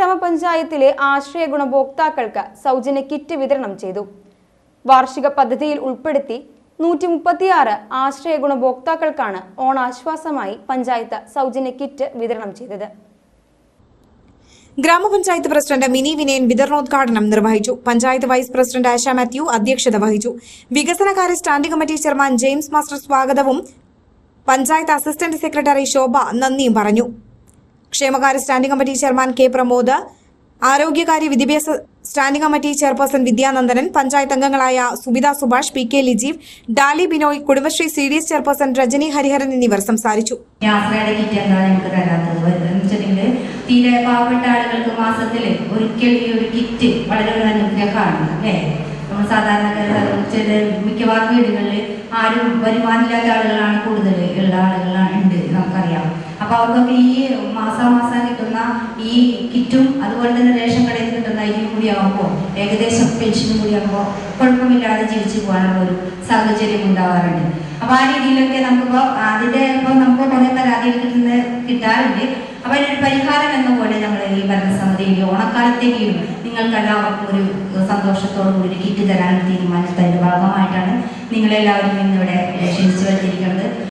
ഗ്രാമപഞ്ചായത്തിലെ ആശ്രയ ഗുണഭോക്താക്കൾക്ക് സൗജന്യ കിറ്റ് വിതരണം ചെയ്തു. വാർഷിക പദ്ധതിയിൽ ഉൾപ്പെടുത്തി നൂറ്റി മുപ്പത്തിയാറ് ആശ്രയ ഗുണഭോക്താക്കൾക്കാണ് ഓണാശ്വാസമായി പഞ്ചായത്ത് സൗജന്യ കിറ്റ് വിതരണം ചെയ്തത്. ഗ്രാമപഞ്ചായത്ത് പ്രസിഡന്റ് മിനി വിനയൻ വിതരണോദ്ഘാടനം നിർവഹിച്ചു. Panchayat vice president Asha Mathew അധ്യക്ഷത വഹിച്ചു. വികസനകാര്യ standing committee chairman James master സ്വാഗതവും പഞ്ചായത്ത് അസിസ്റ്റന്റ് സെക്രട്ടറി ശോഭ നന്ദിയും പറഞ്ഞു. ക്ഷേമകാര്യ standing committee chairman K Pramod ആരോഗ്യകാര്യ വിദ്യാഭ്യാസ standing committee chairperson Vidyanandanan panchayat അംഗങ്ങളായ Subitha Subhash P K Lijeev Dali Binoy Kudumbashree C D S chairperson Rajani Hariharan എന്നിവർ സംസാരിച്ചു. തീരെ പാവപ്പെട്ട ആളുകൾക്ക് മാസത്തിൽ ഒരിക്കൽ ഈ ഒരു കിറ്റ് വളരെ ഒരു അനുഗ്രഹമാണ് അല്ലേ? നമ്മൾ സാധാരണക്കാർ ചില മിക്കവാറും വീടുകളിൽ ആരും വരുമാനമില്ലാത്ത ആളുകളാണ് കൂടുതൽ ഉള്ള ആളുകളാണ് ഉണ്ട് നമുക്കറിയാം. അപ്പൊ അവർക്കൊക്കെ ഈ മാസാമാസം കിട്ടുന്ന ഈ കിറ്റും അതുപോലെ തന്നെ റേഷൻ കടയിൽ കിട്ടുന്ന അരിയും കൂടി ആകുമ്പോൾ ഏകദേശം പെൻഷനും കൂടി ആകുമ്പോൾ കുഴപ്പമില്ലാതെ ജീവിച്ചു പോകാനുള്ള ഒരു സാഹചര്യം ഉണ്ടാവാറുണ്ട്. അപ്പൊ ആ രീതിയിലൊക്കെ നമുക്കിപ്പോ അതിന്റെ ഇപ്പൊ നമുക്ക് കുറെ പരാതികൾ കിട്ടുന്ന കിട്ടാറുണ്ട്. അപ്പൊ അതിനൊരു പരിഹാരം എന്ന പോലെ നമ്മൾ ഈ ഭരണസമിതിയിൽ ഓണക്കാലത്തേക്കും നിങ്ങൾക്ക് എല്ലാവർക്കും ഒരു സന്തോഷത്തോടു കൂടി കിറ്റ് തരാൻ തീരുമാനിച്ചതിന്റെ ഭാഗമായിട്ടാണ് നിങ്ങളെല്ലാവരും ഇന്നിവിടെ ക്ഷണിച്ചു വരുത്തിയിരിക്കുന്നത്